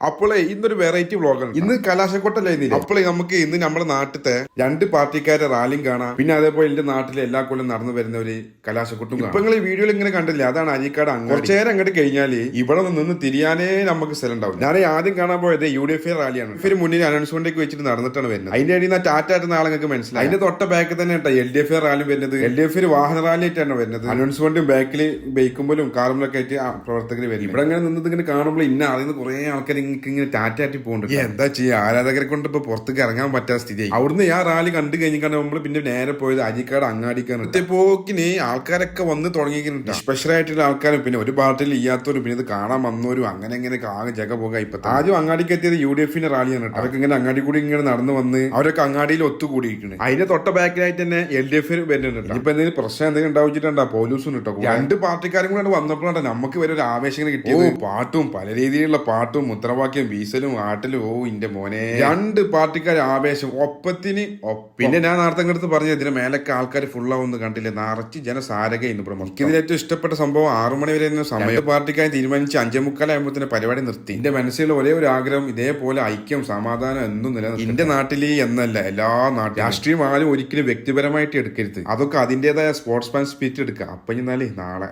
അപ്പോളേ ഇന്നൊരു വെറൈറ്റി വ്ളോഗാണ് ഇന്ന് കലാശക്കൊട്ടല്ലേ ഇന്നില്ല അപ്പോളേ നമുക്ക് ഇന്ന് നമ്മുടെ നാട്ടിലത്തെ രണ്ട് പാർട്ടിക്കാരെ റാലിയും കാണാം. പിന്നെ അതേപോലെ എന്റെ നാട്ടിലെ എല്ലാ കൊല്ലം നടന്നു വരുന്ന ഒരു കലാശക്കൊട്ടും ഇപ്പൊ നിങ്ങൾ ഈ വീഡിയോയിൽ ഇങ്ങനെ കണ്ടില്ല? അതാണ് അരിക്കാട് അങ്ങ് കുറച്ചു നേരം അങ്ങോട്ട് കഴിഞ്ഞാൽ ഇവിടെ നിന്ന് തിരിയാനേ നമുക്ക് സ്ഥലം ഉണ്ടാവും ഞാൻ ആദ്യം കാണാൻ പോയത് യു ഡി എഫ് റാലിയാണ് ഇവർ മുന്നിൽ അനൗൺസ്മെന്റ് വെച്ചിട്ട് നടന്നിട്ടാണ് വരുന്നത്. അതിന്റെ അടിയിൽ നിന്ന് ടാറ്റ ആയിട്ട് നാളെ നിങ്ങൾക്ക് മനസ്സിലായി? അതിന്റെ തൊട്ട ബാക്കിൽ തന്നെ കേട്ടോ എൽ ഡി എഫ് റാലി വരുന്നത്. എൽ ഡി എഫ് വാഹന റാലി ആയിട്ടാണ് വരുന്നത്. അനൗൺസ്മെന്റും ബാക്കിൽ ബൈക്കുമ്പോഴും കാറുമ്പോഴൊക്കെ ആയിട്ട് ആ പ്രവർത്തകർ വരും ഇവിടെ അങ്ങനെ നിന്നത് ഇങ്ങനെ കാണുമ്പോൾ ഇന്ന അറിയുന്ന കുറെ ആൾക്കാർ നിങ്ങൾക്ക് ഇങ്ങനെ ടാറ്റാറ്റി പോകുന്നുണ്ട് എന്താ ചെയ്യുക ആരാധകരെ കൊണ്ട് ഇപ്പൊ പുറത്തേക്ക് ഇറങ്ങാൻ പറ്റാത്ത സ്ഥിതി അവിടുന്ന് ആ റാലി കണ്ടു കഴിഞ്ഞാൽ നമ്മൾ പിന്നെ നേരെ പോയത് അരിക്കാട് അങ്ങാടിക്കാണ് പോക്കിന് ആൾക്കാരൊക്കെ വന്ന് തുടങ്ങിയിട്ടുണ്ട് സ്പെഷ്യൽ ആയിട്ടുള്ള ആൾക്കാരും പിന്നെ ഒരു പാർട്ടിയിൽ ഇല്ലാത്തവരും പിന്നെ ഇത് കാണാൻ വന്നവരും അങ്ങനെ ഇങ്ങനെ ആകെ ജഗ പോകാം ഇപ്പൊ ആദ്യം അങ്ങാടിക്ക് എത്തിയത് യു ഡി എഫിന്റെ റാലിയാണ് അവർക്ക് ഇങ്ങനെ അങ്ങാടി കൂടി ഇങ്ങനെ നടന്നു വന്ന് അവരൊക്കെ അങ്ങാടിയിൽ ഒത്തുകൂടിയിരിക്കുന്നത് അതിന്റെ തൊട്ട ബാക്കിലായിട്ട് തന്നെ എൽ ഡി എഫിന് വരുന്നുണ്ട് ഇപ്പൊ എന്തെങ്കിലും പ്രശ്നം എന്തെങ്കിലും ഉണ്ടാവിച്ചിട്ടുണ്ടോ പോലീസും കേട്ടോ. രണ്ട് പാർട്ടിക്കാരും കൂടെ വന്നപ്പോഴാണ് നമുക്ക് വരെ ഒരു ആവേശം കിട്ടിയത്. പാട്ടും പല രീതിയിലുള്ള പാട്ടും മുദ്രാവാക്യം വീസലും ആട്ടലും ഓ ഇന്റെ മോനെ. രണ്ട് പാർട്ടിക്കാർ ആവേശം ഒപ്പത്തിന് പിന്നെ ഞാൻ നേരത്തെ അടുത്ത് പറഞ്ഞ ഇതിന് മേലൊക്കെ ആൾക്കാർ ഫുള്ളാവുന്ന കണ്ടില്ലേ നിറച്ച് ജനസാരക ഇന്ന് പ്രമുഖ ഇതിന് ഇതിൽ ഏറ്റവും ഇഷ്ടപ്പെട്ട സംഭവം ആറു മണി വരെ സമയം. പാർട്ടിക്കായി തീരുമാനിച്ച് അഞ്ചേ മുക്കാലാകുമ്പോൾ പരിപാടി നിർത്തി. എന്റെ മനസ്സിലുള്ള ഒരേ ഒരു ആഗ്രഹം ഇതേപോലെ ഐക്യം സമാധാനം എന്നും നിലനിർത്തി. എന്റെ നാട്ടിൽ എന്നല്ല എല്ലാ നാട്ടിലും. രാഷ്ട്രീയം ആരും ഒരിക്കലും വ്യക്തിപരമായിട്ട് എടുക്കരുത്. അതൊക്കെ അതിന്റേതായ സ്പോർട്സ്മാൻ സ്പിരിറ്റ് എടുക്കുക അപ്പൊ എന്നാലേ നാളെ.